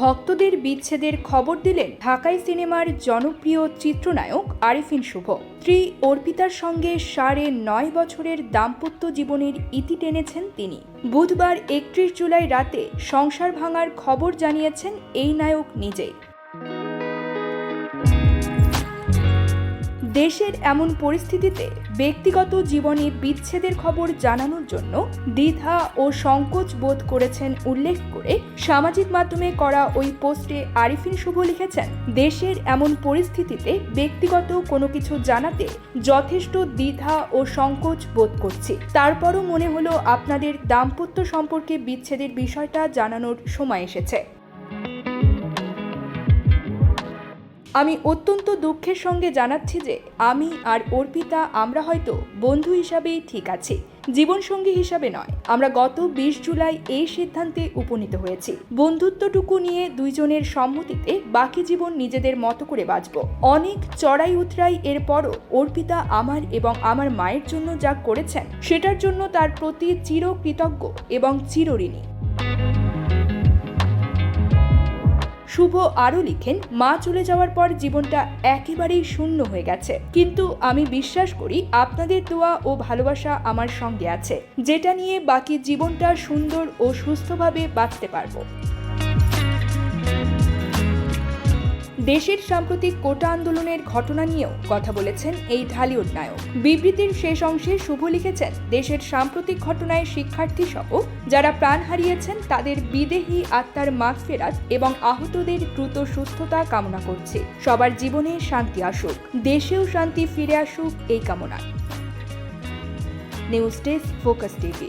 ভক্তদের বিচ্ছেদের খবর দিলেন ঢাকাই সিনেমার জনপ্রিয় চিত্রনায়ক আরিফিন শুভ। স্ত্রী অর্পিতার সঙ্গে সাড়ে নয় বছরের দাম্পত্য জীবনের ইতি টেনেছেন তিনি। বুধবার একত্রিশ জুলাই রাতে সংসার ভাঙার খবর জানিয়েছেন এই নায়ক নিজেই দেশের এমন পরিস্থিতিতে ব্যক্তিগত জীবনে বিচ্ছেদের খবর জানানোর জন্য দ্বিধা ও সংকোচ বোধ করেছেন উল্লেখ করে সামাজিক মাধ্যমে করা ওই পোস্টে আরিফিন শুভ লিখেছেন, দেশের এমন পরিস্থিতিতে ব্যক্তিগত কোনো কিছু জানাতে যথেষ্ট দ্বিধা ও সংকোচ বোধ করছি। তারপরও মনে হলো আপনাদের দাম্পত্য সম্পর্কে বিচ্ছেদের বিষয়টা জানানোর সময় এসেছে। আমি অত্যন্ত দুঃখের সঙ্গে জানাচ্ছি যে আমি আর অর্পিতা আমরা হয়তো বন্ধু হিসাবেই ঠিক আছি, জীবনসঙ্গী হিসাবে নয়। আমরা গত বিশ জুলাই এই সিদ্ধান্তে উপনীত হয়েছি। বন্ধুত্বটুকু নিয়ে দুইজনের সম্মতিতে বাকি জীবন নিজেদের মতো করে বাঁচব। অনেক চড়াই উতরাই এর পরও অর্পিতা আমার এবং আমার মায়ের জন্য যা করেছেন, সেটার জন্য তার প্রতি চিরকৃতজ্ঞ এবং চিরঋণী। শুভ আরও লিখেন, মা চলে যাওয়ার পর জীবনটা একেবারেই শূন্য হয়ে গেছে। কিন্তু আমি বিশ্বাস করি আপনাদের দোয়া ও ভালোবাসা আমার সঙ্গে আছে। যেটা নিয়ে বাকি জীবনটা সুন্দর ও সুস্থভাবে বাঁচতে পারব। দেশের সাম্প্রতিক কোটা আন্দোলনের ঘটনা নিয়েও কথা বলেছেন এই ঢালিউড নায়ক। বিবৃতির শেষ অংশে শুভ লিখেছেন, দেশের সাম্প্রতিক ঘটনায় শিক্ষার্থী সহ যারা প্রাণ হারিয়েছেন তাদের বিদেহী আত্মার মাগফেরাত এবং আহতদের দ্রুত সুস্থতা কামনা করছে। সবার জীবনে শান্তি আসুক, দেশেও শান্তি ফিরে আসুক এই কামনা নিউজ ডেস্ক, ফোকাস টিভি।